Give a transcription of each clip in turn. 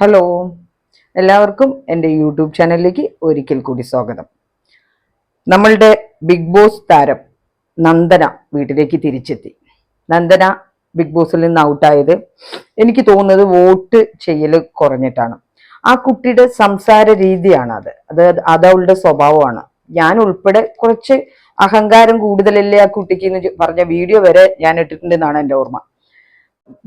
Hello എല്ലാവർക്കും എന്റെ YouTube ചാനലിലേക്ക് ഒരിക്കൽ കൂടി സ്വാഗതം. നമ്മളുടെ ബിഗ് ബോസ് താരം നന്ദന വീട്ടിലേക്ക് തിരിച്ചെത്തി. നന്ദന ബിഗ് ബോസിൽ നിന്ന് ഔട്ടായത് എനിക്ക് തോന്നുന്നത് വോട്ട് ചെയ്യൽ കുറഞ്ഞിട്ടാണ്. ആ കുട്ടിയുടെ സംസാര രീതിയാണ് അത് അത് അത് അവളുടെ സ്വഭാവമാണ്. ഞാൻ ഉൾപ്പെടെ കുറച്ച് അഹങ്കാരം കൂടുതലല്ലേ ആ കുട്ടിക്ക് എന്ന് പറഞ്ഞ വീഡിയോ വരെ ഞാൻ ഇട്ടിട്ടുണ്ടെന്നാണ് എന്റെ ഓർമ്മ.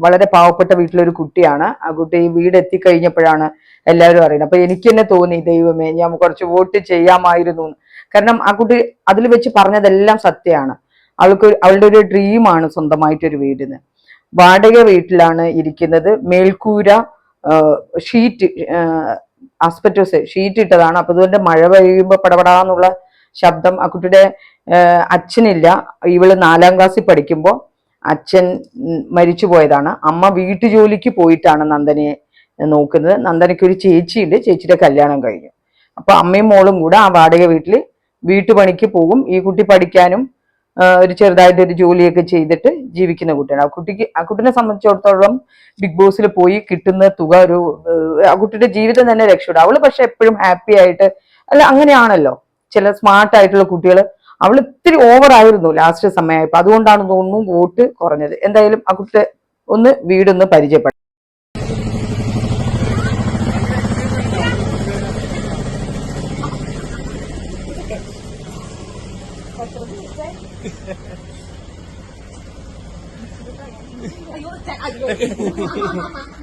വളരെ പാവപ്പെട്ട വീട്ടിലൊരു കുട്ടിയാണ്. ആ കുട്ടി വീട് എത്തിക്കഴിഞ്ഞപ്പോഴാണ് എല്ലാവരും അറിയുന്നത്. അപ്പൊ എനിക്ക് തന്നെ തോന്നി ദൈവമേ ഞാൻ കുറച്ച് വോട്ട് ചെയ്യാമായിരുന്നു. കാരണം ആ കുട്ടി അതിൽ വെച്ച് പറഞ്ഞതെല്ലാം സത്യമാണ്. അവൾക്ക് അവളുടെ ഒരു ഡ്രീമാണ് സ്വന്തമായിട്ടൊരു വീടിന്. വാടക വീട്ടിലാണ് ഇരിക്കുന്നത്. മേൽക്കൂര ഷീറ്റ് ആസ്പെറ്റോസ് ഷീറ്റ് ഇട്ടതാണ്. അപ്പൊ അതുകൊണ്ട് മഴ പെയ്യുമ്പോൾ പടപടാന്നുള്ള ശബ്ദം ആ കുട്ടിയുടെ അച്ഛനില്ല. ഇവൾ നാലാം ക്ലാസ്സിൽ പഠിക്കുമ്പോൾ അച്ഛൻ മരിച്ചു പോയതാണ് അമ്മ വീട്ടു ജോലിക്ക് പോയിട്ടാണ് നന്ദനയെ നോക്കുന്നത്. നന്ദനയ്ക്ക് ഒരു ചേച്ചിയുണ്ട്. ചേച്ചിയുടെ കല്യാണം കഴിഞ്ഞു. അപ്പൊ അമ്മയും മോളും കൂടെ ആ വാടക വീട്ടിൽ വീട്ടുപണിക്ക് പോകും. ഈ കുട്ടി പഠിക്കാനും ഒരു ചെറുതായിട്ട് ഒരു ജോലിയൊക്കെ ചെയ്തിട്ട് ജീവിക്കുന്ന കുട്ടിയാണ്. ആ കുട്ടിക്ക് ആ കുട്ടിനെ സംബന്ധിച്ചിടത്തോളം ബിഗ് ബോസിൽ പോയി കിട്ടുന്ന തുക ഒരു ആ കുട്ടിയുടെ ജീവിതം തന്നെ രക്ഷപ്പെടും. അവൾ പക്ഷെ എപ്പോഴും ഹാപ്പി ആയിട്ട് അല്ല അങ്ങനെയാണല്ലോ. ചില സ്മാർട്ട് ആയിട്ടുള്ള കുട്ടികൾ അവൾ ഇത്തിരി ഓവർ ആയിരുന്നു ലാസ്റ്റ് സമയമായപ്പോൾ അതുകൊണ്ടാണ് തോന്നുന്നു വോട്ട് കുറഞ്ഞത്. എന്തായാലും ആ കുട്ടി ഒന്ന് വീടൊന്ന് പരിചയപ്പെടും ഒരു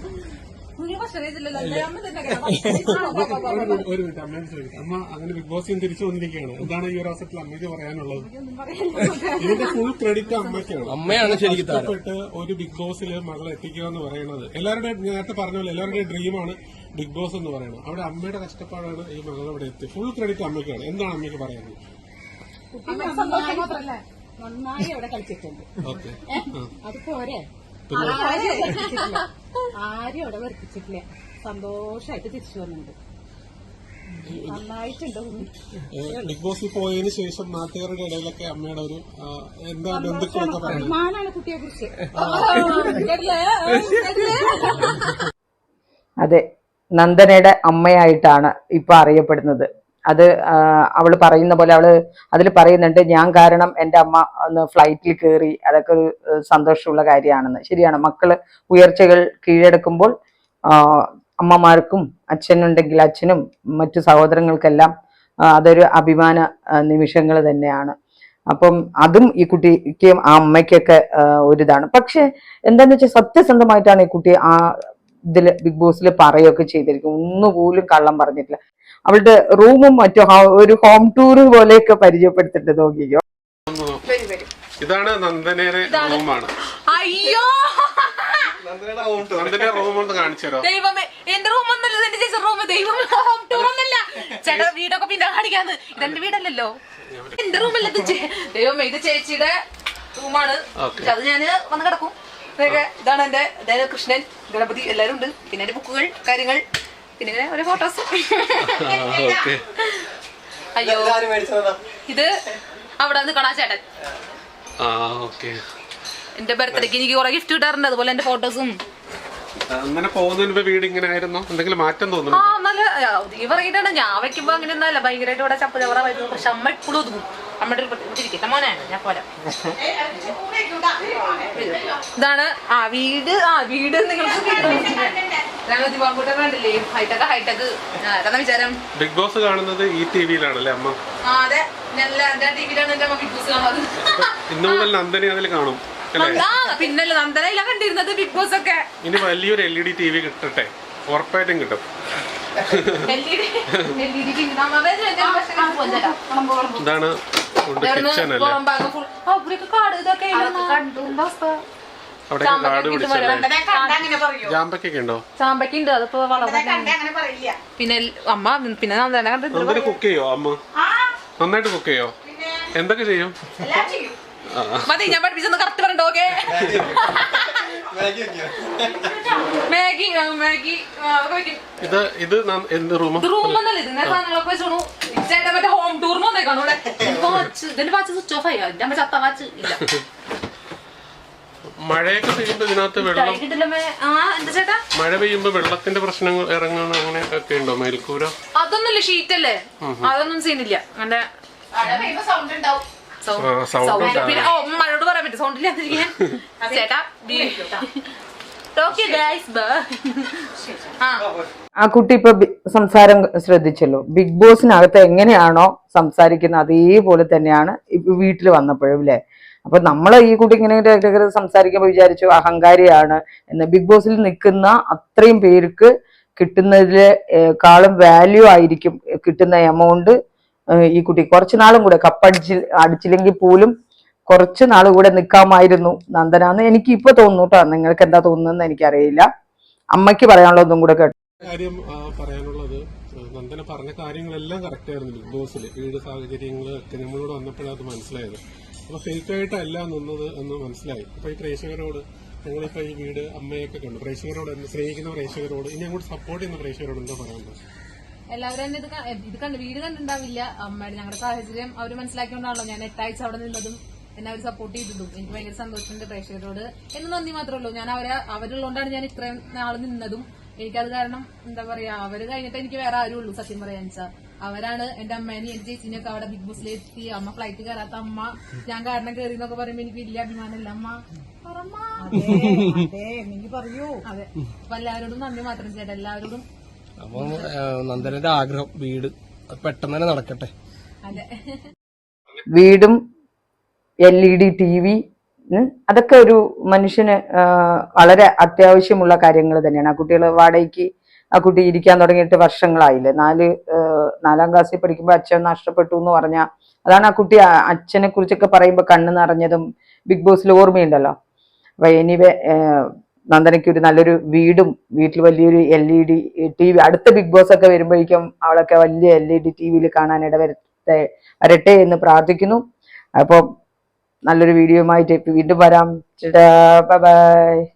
ഒരു മിനിറ്റ് അമ്മയോട് ചോദിക്കാം. അമ്മ അങ്ങനെ ബിഗ് ബോസിൽ തിരിച്ചു വന്നിരിക്കുകയാണ്. എന്താണ് ഈ ഒരു അവസരത്തിൽ അമ്മയ്ക്ക് പറയാനുള്ളത്? ഇതിന്റെ ഫുൾ ക്രെഡിറ്റ് അമ്മയ്ക്കാണ്. അമ്മയാണ് ശരിക്കും താരം. ഒരു ബിഗ് ബോസിൽ മകളെ എത്തിക്കുക എന്ന് പറയുന്നത്. എല്ലാവരുടെയും നേരത്തെ പറഞ്ഞ പോലെ എല്ലാവരുടെയും ഡ്രീമാണ് ബിഗ് ബോസ് എന്ന് പറയുന്നത്. അവിടെ അമ്മയുടെ കഷ്ടപ്പാടാണ് ഈ മകൾ അവിടെ എത്തി. ഫുൾ ക്രെഡിറ്റ് അമ്മയ്ക്കാണ്. എന്താണ് അമ്മയ്ക്ക് പറയാനുള്ളത്? നന്നായി അവിടെ കളിച്ചിട്ടുണ്ട്. ഓക്കെ. അത് പോരെ? ആരും? അവിടെ സന്തോഷമായിട്ട് തിരിച്ചു വന്നിട്ടുണ്ട് ബിഗ് ബോസിൽ പോയതിനു ശേഷം നാട്ടുകാരുടെ ഇടയിലൊക്കെ അമ്മയുടെ ഒരു എന്താ ബന്ധുക്കളൊക്കെ പറയുന്നത്? അതെ നന്ദനയുടെ അമ്മയായിട്ടാണ് ഇപ്പൊ അറിയപ്പെടുന്നത്. അത് അവൾ പറയുന്ന പോലെ അവൾ അതിൽ പറയുന്നുണ്ട് ഞാൻ കാരണം എന്റെ അമ്മ ഒന്ന് ഫ്ലൈറ്റിൽ കയറി അതൊക്കെ ഒരു സന്തോഷമുള്ള കാര്യമാണെന്ന്. ശരിയാണ്. മക്കൾ ഉയർച്ചകൾ കീഴടക്കുമ്പോൾ അമ്മമാർക്കും അച്ഛനുണ്ടെങ്കിൽ അച്ഛനും മറ്റു സഹോദരങ്ങൾക്കെല്ലാം അതൊരു അഭിമാന നിമിഷങ്ങൾ തന്നെയാണ്. അപ്പം അതും ഈ കുട്ടിക്കും ആ അമ്മയ്ക്കൊക്കെ ഒരു ഒരിതാണ്. പക്ഷെ എന്താന്ന് വെച്ചാൽ സത്യസന്ധമായിട്ടാണ് ഈ കുട്ടി ആ ഇതിൽ ബിഗ് ബോസിൽ പറയുകയൊക്കെ ചെയ്തിരിക്കും ഒന്നുപോലും കള്ളം പറഞ്ഞിട്ടില്ല. അവളുടെ റൂമും മറ്റോ ഒരു ഹോം ടൂർ പോലെയൊക്കെ പരിചയപ്പെടുത്തിട്ട് നോക്കിക്കോ. ഇതാണ് നന്ദനയുടെ റൂമാണ്. അയ്യോ! നന്ദനയുടെ റൂം ഒന്ന് കാണിച്ചു തരോ? ദൈവമേ എന്റെ റൂം ഒന്നല്ല എന്റെ ചേച്ചി റൂം ദൈവം ഹോം ടൂർ ഒന്നല്ല ചേട്ടാ വീടൊക്കെ പിന്നെ കാണിക്കാന്ന്. ഇതെന്റെ വീടല്ലല്ലോ. എന്റെ റൂമല്ല ഇത് ദൈവമേ ഇത് ചേച്ചിയുടെ റൂമാണ് Okay. അത് ഞാൻ വന്ന് കിടക്കും. ഇതൊക്കെ ഇതാണ് എന്റെ കൃഷ്ണൻ ഗണപതി എല്ലാരും ഉണ്ട്. പിന്നെ എന്റെ ബുക്കുകൾ കാര്യങ്ങൾ. പിന്നെ ഇങ്ങനെ ഓരോ ഫോട്ടോസ് ഓക്കെ അയ്യോ ഇത് അവിടെ നിന്ന് കാണാ ചേട്ടൻ ആ ഓക്കെ എന്റെ ബർത്ത്ഡേക്ക് എനിക്ക് കുറെ ഗിഫ്റ്റ് കിട്ടാറുണ്ട് അതുപോലെ എന്റെ ഫോട്ടോസും അങ്ങനെ പോകുന്നതിന് വീട് ഇങ്ങനെ ആയിരുന്നു എന്തെങ്കിലും മാറ്റം ആ നല്ല ഈ പറയുന്നുണ്ട് ഞാൻ വെക്കുമ്പോ അങ്ങനെ ഒന്നല്ല ഭയങ്കരമായിട്ട് ഇവിടെ ചപ്പ് ചവറ വരുന്നു പക്ഷെ അമ്മ ഇപ്പോഴും ഒതുങ്ങും അമ്മയുടെ ഒരു ഇരിക്കട്ടെ മോനെ ഞാൻ പോരാ ഇതാണ് ആ വീട് ആ വീട് നിങ്ങൾക്ക് കണ്ടില്ലേ? ഹൈടെക് ഹൈടെക് അതാണ് വിചാരം? ബിഗ് ബോസ് കാണുന്നത് ഈ ടി വിയിലാണല്ലേ അമ്മ? ആ അതെ. നല്ല എന്റെ ടിവിയിലാണ് എന്റെ ബിഗ് ബോസ് കാണുന്നത്. ഇന്നു മുതൽ നന്ദനെ അതിൽ കാണും പിന്നല്ലേ നന്ദനയില കണ്ടിരുന്നത് ബിഗ് ബോസ് ഒക്കെ. ഇനി വലിയൊരു L E D T V കിട്ടട്ടെ. ഉറപ്പായിട്ടും കിട്ടും. ഞാൻ പോന്നില്ല. ഇതാണ് കിച്ചൺ അല്ലേ? അവിടെ കാട് പിടിച്ചല്ലേ? ജാമ്പക്കൊക്കെ ഉണ്ടോ ചാമ്പയ്ക്ക ഉണ്ട്? അതിപ്പോ വളർന്നു പിന്നെ അമ്മ പിന്നെ നന്നായിട്ട് കുക്ക് ചെയ്യോ അമ്മ? നന്നായിട്ട് കുക്ക് ചെയ്യോ? എന്തൊക്കെ ചെയ്യും? മതി ഞാൻ പഠിപ്പിച്ചൊന്ന് കറക്റ്റ് പറഞ്ഞോ മാഗി മാഗി ഇത് ഇത് എന്ത് റൂം ഇത് റൂം ഒന്നല്ല ഇത് സാധനങ്ങളൊക്കെ വെച്ചോണു ചേട്ടാ മറ്റേ ഹോം ടൂർ വന്നേക്കാണു ഇവിടെ. ഇതിന്റെ വാച്ച് സ്വിച്ച് ഓഫ് ആയി? അമ്മ ചത്ത വാച്ച് ഇല്ല. മഴയൊക്കെ പെയ്യുമ്പോ ഇതിനകത്ത് വെള്ളം കഴിഞ്ഞിട്ടില്ല ആ എന്താ ചേട്ടാ? മഴ പെയ്യുമ്പോ വെള്ളത്തിന്റെ പ്രശ്നങ്ങൾ ഇറങ്ങുന്ന അങ്ങനെ ഒക്കെ ഉണ്ടോ? മേൽക്കൂര? അതൊന്നുമില്ല ഷീറ്റ് അല്ലേ അതൊന്നും സീനില്ല. അങ്ങനെ മഴയോട് പറയാൻ പറ്റും. സൗണ്ട് ഇല്ലാതിരിക്കാൻ. ചേട്ടാ ആ. ആ കുട്ടി ഇപ്പൊ സംസാരം ശ്രദ്ധിച്ചല്ലോ. ബിഗ് ബോസിനകത്ത് എങ്ങനെയാണോ സംസാരിക്കുന്നത് അതേപോലെ തന്നെയാണ് വീട്ടിൽ വന്നപ്പോഴും അല്ലേ അപ്പൊ നമ്മളെ ഈ കുട്ടി ഇങ്ങനെ സംസാരിക്കുമ്പോൾ വിചാരിച്ചു അഹങ്കാരിയാണ് എന്ന് ബിഗ് ബോസിൽ നിൽക്കുന്ന അത്രയും പേർക്ക് കിട്ടുന്നതിലെ കാളും വാല്യൂ ആയിരിക്കും കിട്ടുന്ന എമൗണ്ട് ഈ കുട്ടി. കുറച്ച് നാളും കൂടെ കപ്പടിച്ച് അടിച്ചില്ലെങ്കിൽ പോലും കുറച്ച് നാൾ കൂടെ നിൽക്കാമായിരുന്നു നന്ദനാന്ന് എനിക്ക് ഇപ്പൊ തോന്നുന്നു കേട്ടോ നിങ്ങൾക്ക് എന്താ തോന്നുന്നതെന്ന് എനിക്കറിയില്ല. അമ്മയ്ക്ക് പറയാനുള്ള ഒന്നും കൂടെ കേട്ടോ. കാര്യം പറയാനുള്ളത് നന്ദന പറഞ്ഞ കാര്യങ്ങളെല്ലാം കറക്റ്റ് ആയിരുന്നു ബിഗ് ബോസിൽ വീട് സാഹചര്യങ്ങൾ ഒക്കെ നമ്മളോട് വന്നപ്പോഴാണ് അത് മനസ്സിലായത്. അപ്പൊ ഫേക്ക് ആയിട്ടല്ല നിന്നത് എന്ന് മനസ്സിലായി. അപ്പൊ ഈ പ്രേക്ഷകരോട് ഞങ്ങളിപ്പൊ ഈ വീട് അമ്മയൊക്കെ കണ്ടു. പ്രേക്ഷകരോട് സ്നേഹിക്കുന്ന പ്രേക്ഷകരോട് ഇനി അങ്ങോട്ട് സപ്പോർട്ട് ചെയ്യുന്ന പ്രേക്ഷകരോട് എന്താ പറയാനുള്ളത് എല്ലാവരും ഇത് ഇത് കണ്ട് വീട് കണ്ടിട്ടുണ്ടാവില്ല അമ്മയുടെ ഞങ്ങളുടെ സാഹചര്യം അവർ മനസ്സിലാക്കിയോണ്ടാണല്ലോ ഞാൻ എട്ടാഴ്ച അവിടെ നിന്നതും എന്നെ അവർ സപ്പോർട്ട് ചെയ്തിട്ടും എനിക്ക് ഭയങ്കര സന്തോഷമുണ്ട് പ്രേക്ഷകരോട്. എന്ന് നന്ദി മാത്രമേ ഉള്ളൂ ഞാൻ അവരെ അവരുള്ളതുകൊണ്ടാണ് ഞാൻ ഇത്രയും നാൾ നിന്നതും. എനിക്കത് കാരണം എന്താ പറയാ അവർ കഴിഞ്ഞിട്ട് എനിക്ക് വേറെ ആരും ഉള്ളൂ സത്യം പറയാൻ വെച്ചാൽ അവരാണ് എന്റെ അമ്മേനെ എന്റെ ചേച്ചിനെയൊക്കെ അവിടെ ബിഗ് ബോസിലെത്തി അമ്മ ഫ്ലൈറ്റ് കയറാത്ത അമ്മ. ഞാൻ കാരണം കയറി എന്നൊക്കെ പറയുമ്പോ എനിക്ക് വലിയ അഭിമാനമല്ല. അമ്മ. പറയൂ. അതെ. അപ്പൊ എല്ലാവരോടും നന്ദി മാത്രം ചേട്ടാ. എല്ലാവരോടും അപ്പം നന്ദനന്റെ ആഗ്രഹം വീട് പെട്ടെന്ന് തന്നെ നടക്കട്ടെ. അതെ. വീടും L E D T V അതൊക്കെ ഒരു മനുഷ്യന് വളരെ അത്യാവശ്യമുള്ള കാര്യങ്ങൾ തന്നെയാണ്. ആ കുട്ടികൾ വാടകയ്ക്ക് ആ കുട്ടി ഇരിക്കാൻ തുടങ്ങിയിട്ട് വർഷങ്ങളായില്ലേ? നാല് നാലാം ക്ലാസ്സിൽ പഠിക്കുമ്പോൾ അച്ഛൻ നഷ്ടപ്പെട്ടു എന്ന് പറഞ്ഞാൽ അതാണ് ആ കുട്ടി അച്ഛനെ കുറിച്ചൊക്കെ പറയുമ്പോൾ കണ്ണ് നിറഞ്ഞതും ബിഗ് ബോസിൽ ഓർമ്മയുണ്ടല്ലോ. അപ്പൊ എനിവേ നന്ദനയ്ക്ക് ഒരു നല്ലൊരു വീടും വീട്ടിൽ വലിയൊരു L E D T V അടുത്ത ബിഗ് ബോസ് ഒക്കെ വരുമ്പോഴേക്കും അവളൊക്കെ വലിയ എൽ ഇ ഡി ടി വിയിൽ കാണാൻ ഇടവരട്ടെ വരട്ടെ എന്ന് പ്രാർത്ഥിക്കുന്നു. അപ്പോൾ നല്ലൊരു വീഡിയോ ആയിട്ട് വീണ്ടും വരാം. ബൈ.